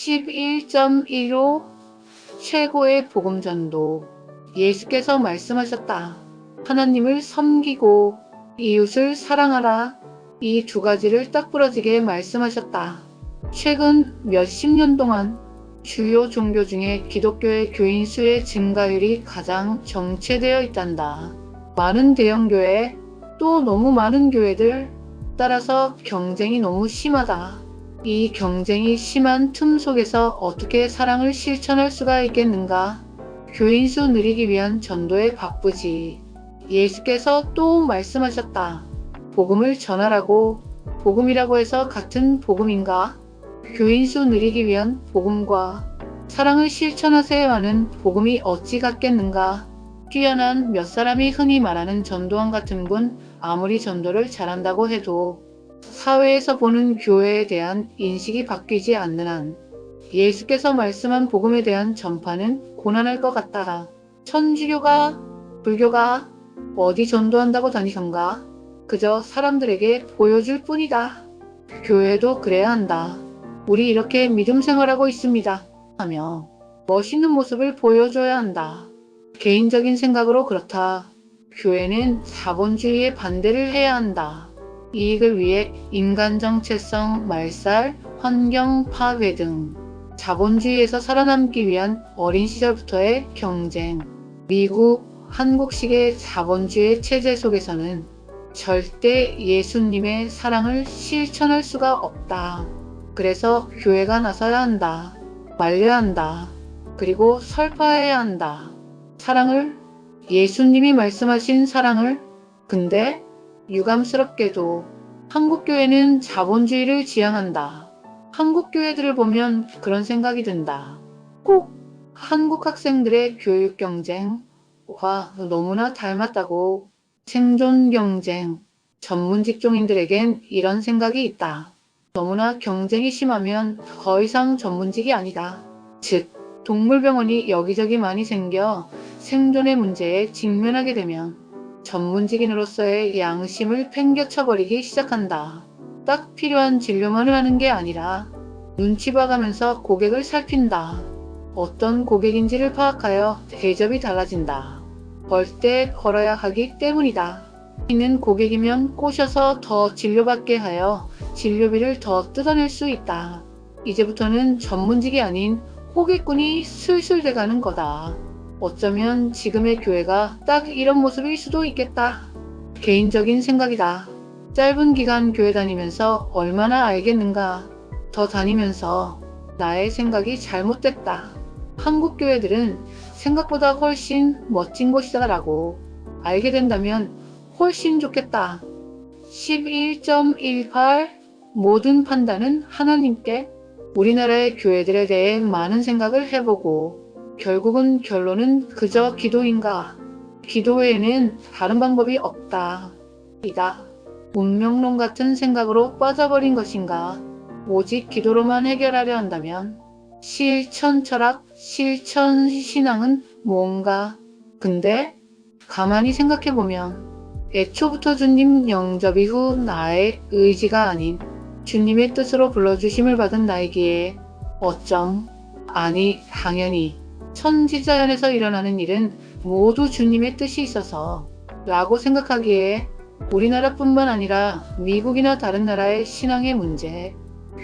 11.15 최고의 복음전도 예수께서 말씀하셨다. 하나님을 섬기고 이웃을 사랑하라. 이 두 가지를 딱 부러지게 말씀하셨다. 최근 몇십 년 동안 주요 종교 중에 기독교의 교인 수의 증가율이 가장 정체되어 있단다. 많은 대형교회, 또 너무 많은 교회들, 따라서 경쟁이 너무 심하다. 이 경쟁이 심한 틈 속에서 어떻게 사랑을 실천할 수가 있겠는가? 교인 수 늘리기 위한 전도에 바쁘지. 예수께서 또 말씀하셨다. 복음을 전하라고 복음이라고 해서 같은 복음인가? 교인 수 늘리기 위한 복음과 사랑을 실천하세요 하는 복음이 어찌 같겠는가? 뛰어난 몇 사람이 흔히 말하는 전도왕 같은 분 아무리 전도를 잘한다고 해도 사회에서 보는 교회에 대한 인식이 바뀌지 않는 한 예수께서 말씀한 복음에 대한 전파는 고난할 것 같다. 천주교가 불교가 어디 전도한다고 다니던가 그저 사람들에게 보여줄 뿐이다. 교회도 그래야 한다. 우리 이렇게 믿음 생활하고 있습니다. 하며 멋있는 모습을 보여줘야 한다. 개인적인 생각으로 그렇다. 교회는 자본주의에 반대를 해야 한다. 이익을 위해 인간 정체성, 말살, 환경 파괴 등 자본주의에서 살아남기 위한 어린 시절부터의 경쟁. 미국, 한국식의 자본주의 체제 속에서는 절대 예수님의 사랑을 실천할 수가 없다. 그래서 교회가 나서야 한다. 말려야 한다. 그리고 설파해야 한다. 사랑을 예수님이 말씀하신 사랑을 근데 유감스럽게도 한국교회는 자본주의를 지향한다. 한국교회들을 보면 그런 생각이 든다. 꼭 한국 학생들의 교육 경쟁과 너무나 닮았다고 생존 경쟁, 전문 직종인들에겐 이런 생각이 있다. 너무나 경쟁이 심하면 더 이상 전문직이 아니다. 즉, 동물병원이 여기저기 많이 생겨 생존의 문제에 직면하게 되면 전문직인으로서의 양심을 팽개쳐버리기 시작한다. 딱 필요한 진료만 하는 게 아니라 눈치 봐가면서 고객을 살핀다. 어떤 고객인지를 파악하여 대접이 달라진다. 벌때 걸어야 하기 때문이다. 있는 고객이면 꼬셔서 더 진료받게 하여 진료비를 더 뜯어낼 수 있다. 이제부터는 전문직이 아닌 호객꾼이 슬슬 돼가는 거다. 어쩌면 지금의 교회가 딱 이런 모습일 수도 있겠다. 개인적인 생각이다. 짧은 기간 교회 다니면서 얼마나 알겠는가. 더 다니면서 나의 생각이 잘못됐다. 한국 교회들은 생각보다 훨씬 멋진 곳이다라고 알게 된다면 훨씬 좋겠다. 11.18 모든 판단은 하나님께 우리나라의 교회들에 대해 많은 생각을 해보고 결국은 결론은 그저 기도인가? 기도 외에는 다른 방법이 없다. 이다. 운명론 같은 생각으로 빠져버린 것인가? 오직 기도로만 해결하려 한다면 실천 철학, 실천 신앙은 뭔가? 근데 가만히 생각해보면 애초부터 주님 영접 이후 나의 의지가 아닌 주님의 뜻으로 불러주심을 받은 나이기에 어쩜 아니 당연히 천지자연에서 일어나는 일은 모두 주님의 뜻이 있어서 라고 생각하기에 우리나라뿐만 아니라 미국이나 다른 나라의 신앙의 문제,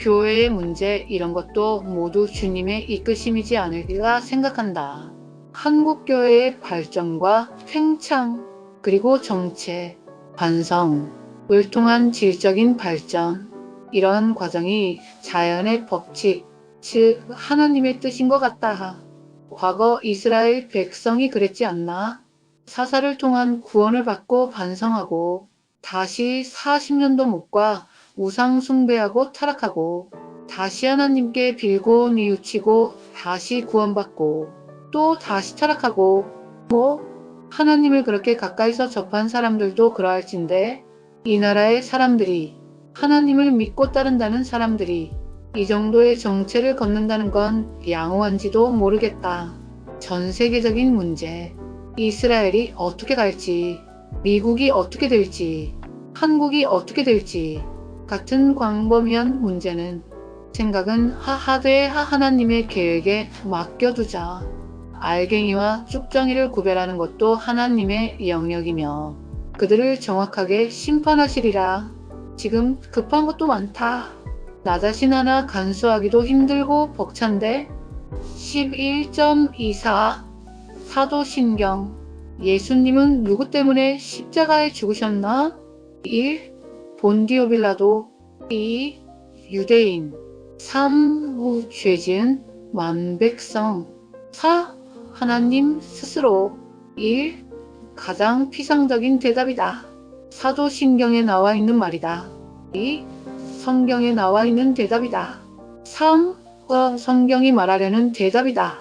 교회의 문제 이런 것도 모두 주님의 이끄심이지 않을까 생각한다. 한국 교회의 발전과 팽창, 그리고 정체, 반성, 을 통한 질적인 발전, 이러한 과정이 자연의 법칙, 즉 하나님의 뜻인 것 같다. 과거 이스라엘 백성이 그랬지 않나? 사사를 통한 구원을 받고 반성하고 다시 40년도 못과 우상 숭배하고 타락하고 다시 하나님께 빌고 뉘우치고 다시 구원받고 또 다시 타락하고 뭐 하나님을 그렇게 가까이서 접한 사람들도 그러할진데 이 나라의 사람들이 하나님을 믿고 따른다는 사람들이 이 정도의 정체를 걷는다는 건 양호한지도 모르겠다. 전 세계적인 문제. 이스라엘이 어떻게 갈지, 미국이 어떻게 될지, 한국이 어떻게 될지 같은 광범위한 문제는 생각은 하하되 하나님의 계획에 맡겨두자. 알갱이와 쭉정이를 구별하는 것도 하나님의 영역이며 그들을 정확하게 심판하시리라. 지금 급한 것도 많다. 나 자신 하나 간수하기도 힘들고 벅찬데 11.24 사도신경 예수님은 누구 때문에 십자가에 죽으셨나? 1. 본디오 빌라도 2. 유대인 3. 죄진 만백성 4. 하나님 스스로 1. 가장 피상적인 대답이다. 사도신경에 나와 있는 말이다. 2. 성경에 나와 있는 대답이다. 3. 어, 성경이 말하려는 대답이다.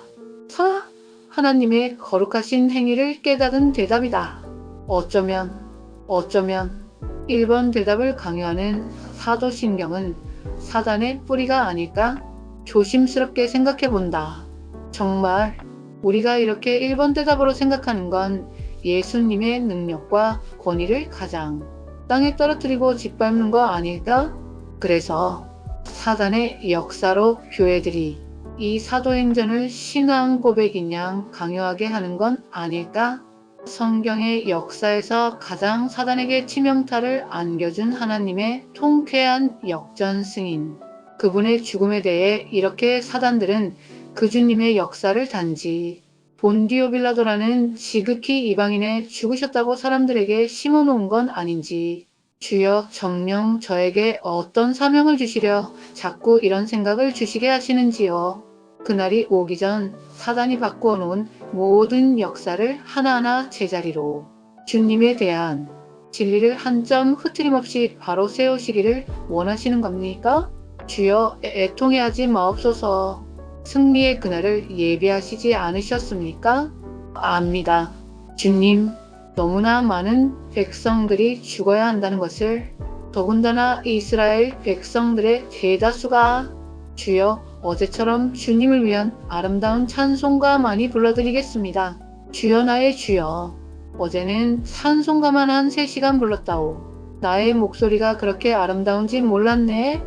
4. 하나님의 거룩하신 행위를 깨닫은 대답이다. 어쩌면, 어쩌면 1번 대답을 강요하는 사도신경은 사단의 뿌리가 아닐까? 조심스럽게 생각해 본다. 정말 우리가 이렇게 1번 대답으로 생각하는 건 예수님의 능력과 권위를 가장 땅에 떨어뜨리고 짓밟는 거 아닐까? 그래서 사단의 역사로 교회들이 이 사도행전을 신앙 고백인 양 강요하게 하는 건 아닐까? 성경의 역사에서 가장 사단에게 치명타를 안겨준 하나님의 통쾌한 역전 승인. 그분의 죽음에 대해 이렇게 사단들은 그 주님의 역사를 단지 본디오 빌라도라는 지극히 이방인의 죽으셨다고 사람들에게 심어놓은 건 아닌지 주여 정령 저에게 어떤 사명을 주시려 자꾸 이런 생각을 주시게 하시는지요. 그날이 오기 전 사단이 바꾸어 놓은 모든 역사를 하나하나 제자리로 주님에 대한 진리를 한 점 흐트림 없이 바로 세우시기를 원하시는 겁니까? 주여 애통해 하지 마옵소서 승리의 그날을 예비하시지 않으셨습니까? 압니다. 주님, 너무나 많은 백성들이 죽어야 한다는 것을 더군다나 이스라엘 백성들의 대다수가 주여 어제처럼 주님을 위한 아름다운 찬송가 많이 불러드리겠습니다. 주여 나의 주여 어제는 찬송가만 한 3시간 불렀다오. 나의 목소리가 그렇게 아름다운지 몰랐네.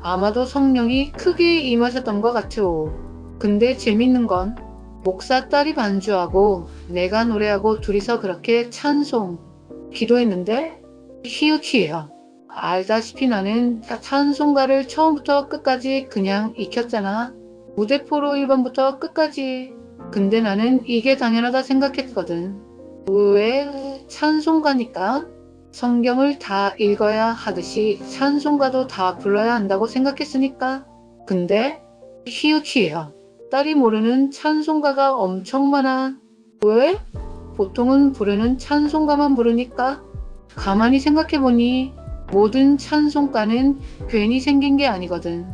아마도 성령이 크게 임하셨던 것 같으오. 근데 재밌는 건 목사 딸이 반주하고 내가 노래하고 둘이서 그렇게 찬송, 기도했는데 히읗이에요. 알다시피 나는 찬송가를 처음부터 끝까지 그냥 익혔잖아. 무대포로 1번부터 끝까지. 근데 나는 이게 당연하다 생각했거든. 왜 찬송가니까? 성경을 다 읽어야 하듯이 찬송가도 다 불러야 한다고 생각했으니까. 근데 히읗이에요. 딸이 모르는 찬송가가 엄청 많아. 왜? 보통은 부르는 찬송가만 부르니까. 가만히 생각해보니 모든 찬송가는 괜히 생긴 게 아니거든.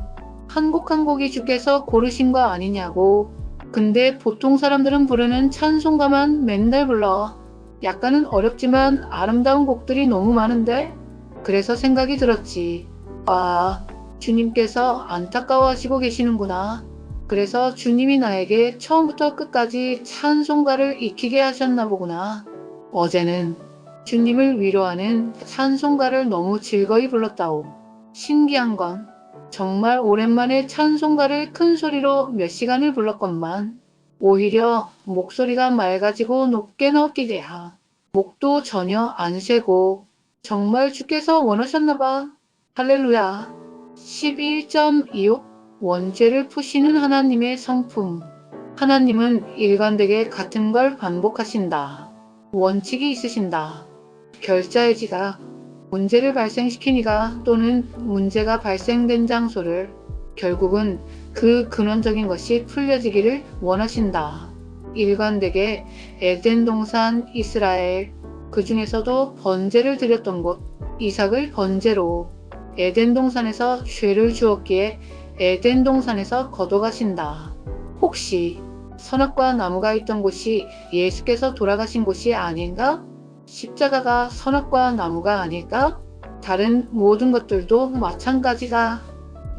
한 곡 한 곡이 주께서 고르신 거 아니냐고. 근데 보통 사람들은 부르는 찬송가만 맨날 불러. 약간은 어렵지만 아름다운 곡들이 너무 많은데? 그래서 생각이 들었지. 아, 주님께서 안타까워하시고 계시는구나. 그래서 주님이 나에게 처음부터 끝까지 찬송가를 익히게 하셨나 보구나. 어제는 주님을 위로하는 찬송가를 너무 즐거이 불렀다오. 신기한 건 정말 오랜만에 찬송가를 큰 소리로 몇 시간을 불렀건만 오히려 목소리가 맑아지고 높게 넣기대야. 목도 전혀 안 새고 정말 주께서 원하셨나봐. 할렐루야. 11.26 원죄를 푸시는 하나님의 성품. 하나님은 일관되게 같은 걸 반복하신다. 원칙이 있으신다. 결자의 지각, 문제를 발생시키니가 또는 문제가 발생된 장소를 결국은 그 근원적인 것이 풀려지기를 원하신다. 일관되게 에덴 동산 이스라엘, 그 중에서도 번제를 드렸던 곳, 이삭을 번제로 에덴 동산에서 죄를 주었기에 에덴 동산에서 거둬가신다. 혹시 선악과 나무가 있던 곳이 예수께서 돌아가신 곳이 아닌가? 십자가가 선악과 나무가 아닐까? 다른 모든 것들도 마찬가지다.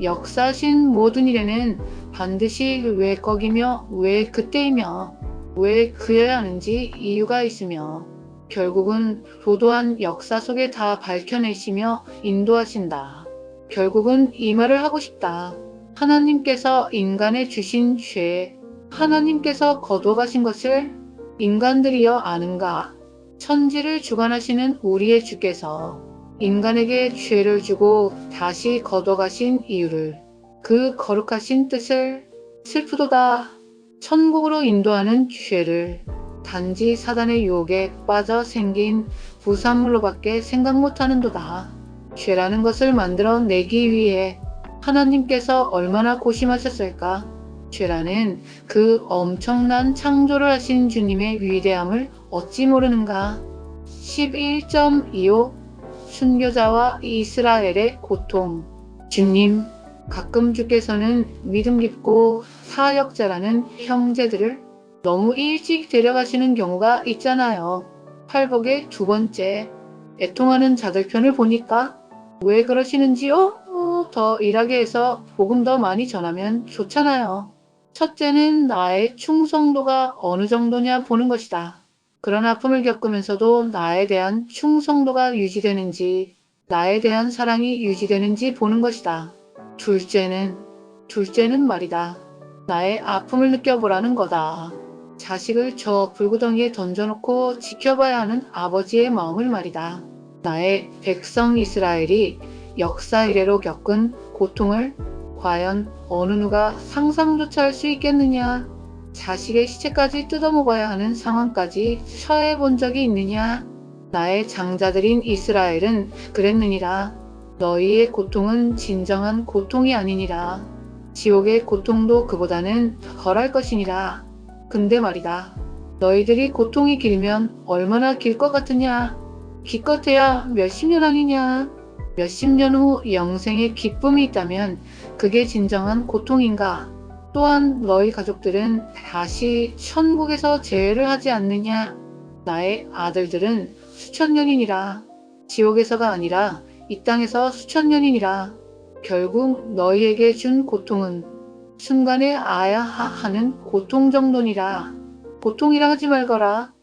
역사신 모든 일에는 반드시 왜 거기며 왜 그때이며 왜 그여야 하는지 이유가 있으며 결국은 도도한 역사 속에 다 밝혀내시며 인도하신다. 결국은 이 말을 하고 싶다. 하나님께서 인간에 주신 죄, 하나님께서 거둬가신 것을 인간들이여 아는가? 천지를 주관하시는 우리의 주께서 인간에게 죄를 주고 다시 거둬가신 이유를 그 거룩하신 뜻을 슬프도다 천국으로 인도하는 죄를 단지 사단의 유혹에 빠져 생긴 부산물로밖에 생각 못하는도다. 죄라는 것을 만들어 내기 위해 하나님께서 얼마나 고심하셨을까? 죄라는 그 엄청난 창조를 하신 주님의 위대함을 어찌 모르는가? 11.25 순교자와 이스라엘의 고통 주님, 가끔 주께서는 믿음 깊고 사역자라는 형제들을 너무 일찍 데려가시는 경우가 있잖아요. 팔복의 두 번째, 애통하는 자들 편을 보니까 왜 그러시는지요? 어, 더 일하게 해서 복음 더 많이 전하면 좋잖아요. 첫째는 나의 충성도가 어느 정도냐 보는 것이다. 그런 아픔을 겪으면서도 나에 대한 충성도가 유지되는지, 나에 대한 사랑이 유지되는지 보는 것이다. 둘째는, 둘째는 말이다. 나의 아픔을 느껴보라는 거다. 자식을 저 불구덩이에 던져놓고 지켜봐야 하는 아버지의 마음을 말이다. 나의 백성 이스라엘이 역사 이래로 겪은 고통을 과연 어느 누가 상상조차 할 수 있겠느냐? 자식의 시체까지 뜯어먹어야 하는 상황까지 처해 본 적이 있느냐? 나의 장자들인 이스라엘은 그랬느니라. 너희의 고통은 진정한 고통이 아니니라. 지옥의 고통도 그보다는 덜할 것이니라. 근데 말이다. 너희들이 고통이 길면 얼마나 길 것 같으냐? 기껏해야 몇십 년 아니냐? 몇십 년 후 영생의 기쁨이 있다면 그게 진정한 고통인가? 또한 너희 가족들은 다시 천국에서 재회를 하지 않느냐? 나의 아들들은 수천 년이니라. 지옥에서가 아니라 이 땅에서 수천 년이니라. 결국 너희에게 준 고통은 순간에 아야 하는 고통 정도니라. 고통이라 하지 말거라.